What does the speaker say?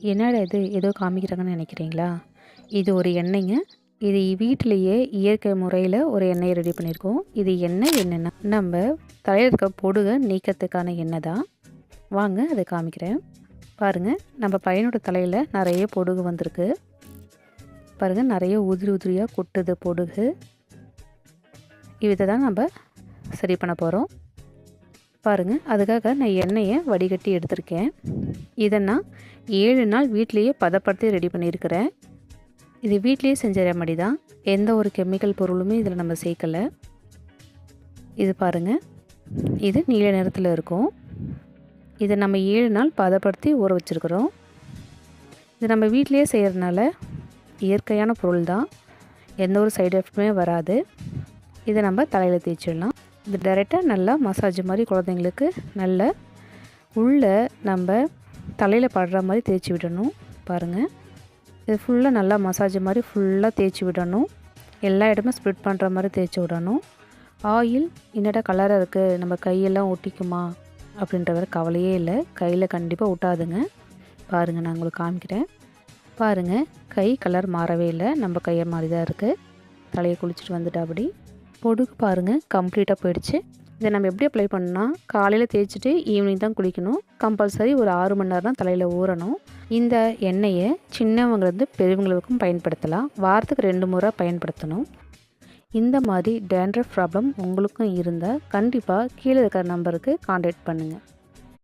என்னடா இது? ஏதோ காமிக்கிறாங்கன்னு நினைக்கிறீங்களா? இது ஒரு எண்ணெய்ங்க. இது வீட்டிலேயே இயற்கை முறையில் ஒரு எண்ணெயை ரெடி பண்ணியிருக்கோம். இது எண்ணெய் என்னென்னா நம்ம தலையில் இருக்க பொடுகை நீக்கத்துக்கான எண்ணெய் தான். வாங்க அதை காமிக்கிறேன். பாருங்கள் நம்ம பையனோட தலையில் நிறைய பொடுகு வந்திருக்கு. பாருங்கள் நிறைய உதிரி உதிரியாக கொட்டுது பொடுகு. இதை தான் நம்ம சரி பண்ண போகிறோம் பாருங்கள் அதுக்காக நான் எண்ணெயை வடிகட்டி எடுத்திருக்கேன். இதை நான் ஏழு நாள் வீட்லேயே பதப்படுத்தி ரெடி பண்ணியிருக்கிறேன். இது வீட்லேயே செஞ்ச ரெமடி தான். எந்த ஒரு கெமிக்கல் பொருளுமே இதில் நம்ம சேர்க்கலை. இது பாருங்கள் இது நீல நிறத்தில் இருக்கும். இதை நம்ம ஏழு நாள் பதப்படுத்தி ஊற வச்சுருக்குறோம். இது நம்ம வீட்லேயே செய்கிறதுனால இயற்கையான பொருள் தான். எந்த ஒரு சைடு எஃபெக்ட்டுமே வராது. இதை நம்ம தலையில் தேய்ச்சிடலாம். இது டைரெக்டாக நல்லா மசாஜ் மாதிரி குழந்தைங்களுக்கு நல்ல உள்ளே நம்ம தலையில் படுற மாதிரி தேய்ச்சி விடணும் பாருங்கள் இது ஃபுல்லாக நல்லா மசாஜ் மாதிரி ஃபுல்லாக தேய்ச்சி விடணும். எல்லா இடமும் ஸ்ப்ரிட் பண்ணுற மாதிரி தேய்ச்சி விடணும். ஆயில் என்னடா கலராக இருக்குது நம்ம கையெல்லாம் ஒட்டிக்குமா? அப்படின்ற வரை கவலையே இல்லை. கையில் கண்டிப்பாக ஒட்டாதுங்க. பாருங்கள் நான் உங்களுக்கு காமிக்கிறேன். பாருங்கள் கை கலர் மாறவே இல்லை. நம்ம கையை மாதிரி தான் இருக்குது தலையை குளிச்சுட்டு வந்துட்டா அப்படி. பொடுகு பாருங்கள் கம்ப்ளீட்டாக போயிடுச்சு. இதை நம்ம எப்படி அப்ளை பண்ணால் காலையில் தேய்ச்சிட்டு ஈவினிங் தான் குளிக்கணும். கம்பல்சரி ஒரு ஆறு மணி நேரம் தான் தலையில் ஊறணும். இந்த எண்ணெயை சின்னவங்கலேருந்து பெரியவங்களுக்கும் பயன்படுத்தலாம். வாரத்துக்கு ரெண்டு முறை பயன்படுத்தணும். இந்த மாதிரி டேண்ட்ரஃப் ப்ராப்ளம் உங்களுக்கும் இருந்தால் கண்டிப்பாக கீழே இருக்கிற நம்பருக்கு காண்டாக்ட் பண்ணுங்கள்